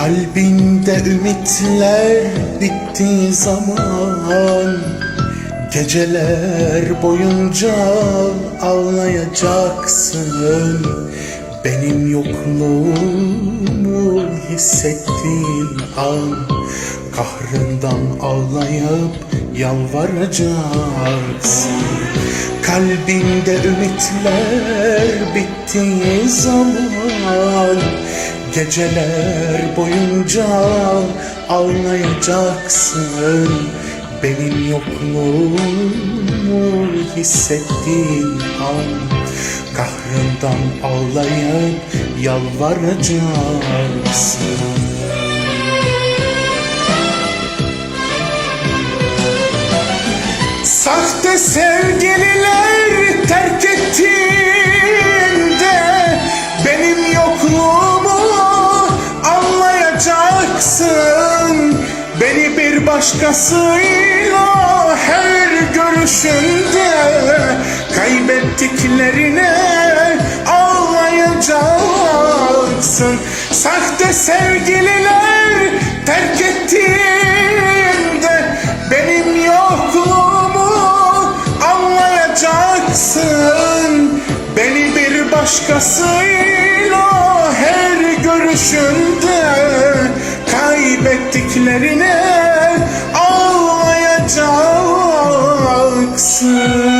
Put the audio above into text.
Kalbinde ümitler bitti zaman Geceler boyunca ağlayacaksın. Benim yokluğumu hissettiğin an Kahrından ağlayıp yalvaracaksın. Kalbinde ümitler bittiği zaman Geceler boyunca ağlayacaksın Benim yokluğumu hissettiğin an Kahrından ağlayıp yalvaracaksın. Sahte sevgililer terk ettiğinde Benim yokluğumu anlayacaksın başkasıyla her görüşünde Kaybettiklerine ağlayacaksın. Sahte sevgililer terk ettiğinde Benim yokluğumu anlayacaksın. Beni bir başkasıyla her görüşünde Kaybettiklerine ağlayacaksın